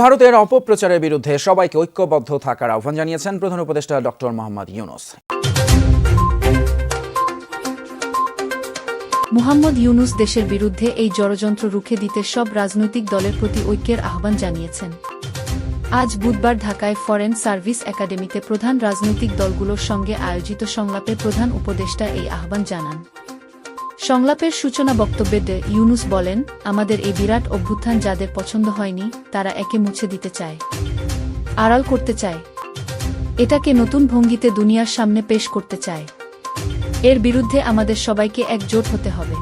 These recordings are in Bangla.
ভারতের অপপ্রচারের বিরুদ্ধে সবাইকে ঐক্যবদ্ধ থাকার আহ্বান জানিয়েছেন প্রধান উপদেষ্টা ডক্টর মোহাম্মদ ইউনুস। মুহাম্মদ ইউনুস দেশের বিরুদ্ধে এই জড়যন্ত্র রুখে দিতে সব রাজনৈতিক দলের প্রতি ঐক্যের আহ্বান জানিয়েছেন। আজ বুধবার ঢাকায় ফরেন সার্ভিস একাডেমিতে প্রধান রাজনৈতিক দলগুলোর সঙ্গে আয়োজিত সংলাপে প্রধান উপদেষ্টা এই আহ্বান জানান। সংলাপের সূচনা বক্তব্যে দে ইউনুস বলেন, আমাদের এই বিরাট অভ্যুত্থান যাদের পছন্দ হয়নি, তারা একে মুছে দিতে চায়, আড়াল করতে চায়। এটাকে নতুন ভঙ্গিতে দুনিয়ার সামনে পেশ করতে চায়। এর বিরুদ্ধে আমাদের সবাইকে একজোট হতে হবে।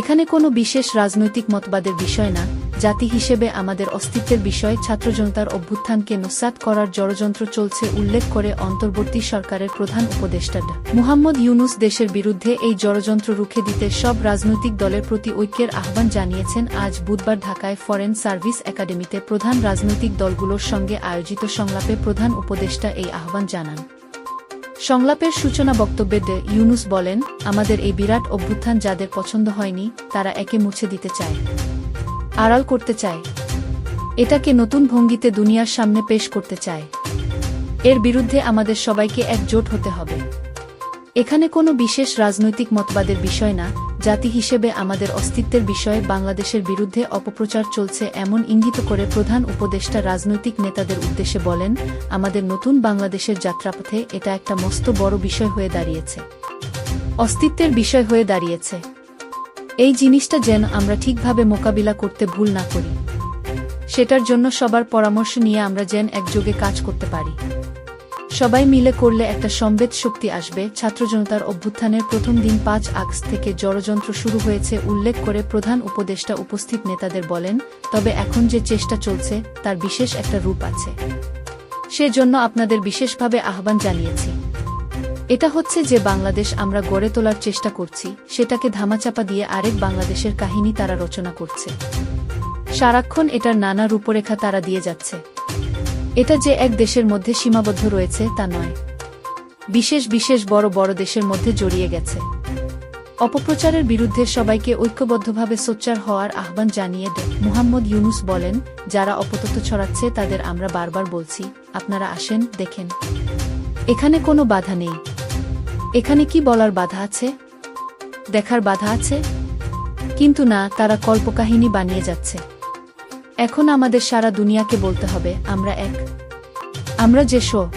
এখানে কোনো বিশেষ রাজনৈতিক মতবাদের বিষয় না জাতি হিসেবে আমাদের অস্তিত্বের বিষয়ে ছাত্র জনতার অভ্যুত্থানকে নস্যাৎ করার জড়যন্ত্র চলছে উল্লেখ করে অন্তর্বর্তী সরকারের প্রধান উপদেষ্টা মুহাম্মদ ইউনুস দেশের বিরুদ্ধে এই জড়যন্ত্র রুখে দিতে সব রাজনৈতিক দলের প্রতি ঐক্যের আহ্বান জানিয়েছেন আজ বুধবার ঢাকায় ফরেন সার্ভিস একাডেমিতে প্রধান রাজনৈতিক দলগুলোর সঙ্গে আয়োজিত সংলাপে প্রধান উপদেষ্টা এই আহ্বান জানান। সংলাপের সূচনা বক্তব্যে ডে। ইউনুস বলেন, আমাদের এই বিরাট অভ্যুত্থান যাদের পছন্দ হয়নি, তারা একে মুছে দিতে চায়। আড়াল করতে চায়। এটাকে নতুন ভঙ্গিতে দুনিয়ার সামনে পেশ করতে চায়। এর বিরুদ্ধে আমাদের সবাইকে একজোট হতে হবে। এখানে কোনো বিশেষ রাজনৈতিক মতবাদের বিষয় না, জাতি হিসেবে আমাদের অস্তিত্বের বিষয়ে বাংলাদেশের বিরুদ্ধে অপপ্রচার চলছে এমন ইঙ্গিত করে প্রধান উপদেষ্টা রাজনৈতিক নেতাদের উদ্দেশ্যে বলেন, আমাদের নতুন বাংলাদেশের যাত্রাপথে এটা একটা মস্ত বড় বিষয় হয়ে দাঁড়িয়েছে। অস্তিত্বের বিষয় হয়ে দাঁড়িয়েছে। এই জিনিসটা যেন আমরা ঠিকভাবে মোকাবিলা করতে ভুল না করি। সেটার জন্য সবার পরামর্শ নিয়ে আমরা যেন একযোগে কাজ করতে পারি। সবাই মিলে করলে একটা সম্বেদ শক্তি আসবে, ছাত্র জনতার অভ্যুত্থানের প্রথম দিন পাঁচ আগস্ট থেকে জড়যন্ত্র শুরু হয়েছে, উল্লেখ করে প্রধান উপদেষ্টা উপস্থিত নেতাদের বলেন, তবে এখন যে চেষ্টা চলছে, তার বিশেষ একটা রূপ আছে। সেজন্য আপনাদের বিশেষভাবে আহ্বান জানিয়েছি। এটা হচ্ছে যে বাংলাদেশ আমরা গড়ে তোলার চেষ্টা করছি, সেটাকে ধামাচাপা দিয়ে আরেক বাংলাদেশের কাহিনী তারা রচনা করছে। সারাক্ষণ এটার নানা রূপরেখা তারা দিয়ে যাচ্ছে। এটা যে এক দেশের মধ্যে সীমাবদ্ধ রয়েছে তা নয়। বিশেষ বিশেষ বড় বড় দেশের মধ্যে জড়িয়ে গেছে। অপপ্রচারের বিরুদ্ধে সবাইকে ঐক্যবদ্ধভাবে সোচ্চার হওয়ার আহ্বান জানিয়ে মুহাম্মদ ইউনুস বলেন, যারা অপতথ্য ছড়াচ্ছে তাদের আমরা বারবার বলছি, আপনারা আসেন, দেখেন। এখানে কোনো বাধা নেই। এখানে কি বলার বাধা আছে? দেখার বাধা আছে? কিন্তু না, তারা কল্পকাহিনী বানিয়ে যাচ্ছে। এখন আমাদের সারা দুনিয়াকে বলতে হবে, আমরা এক। আমরা যে শো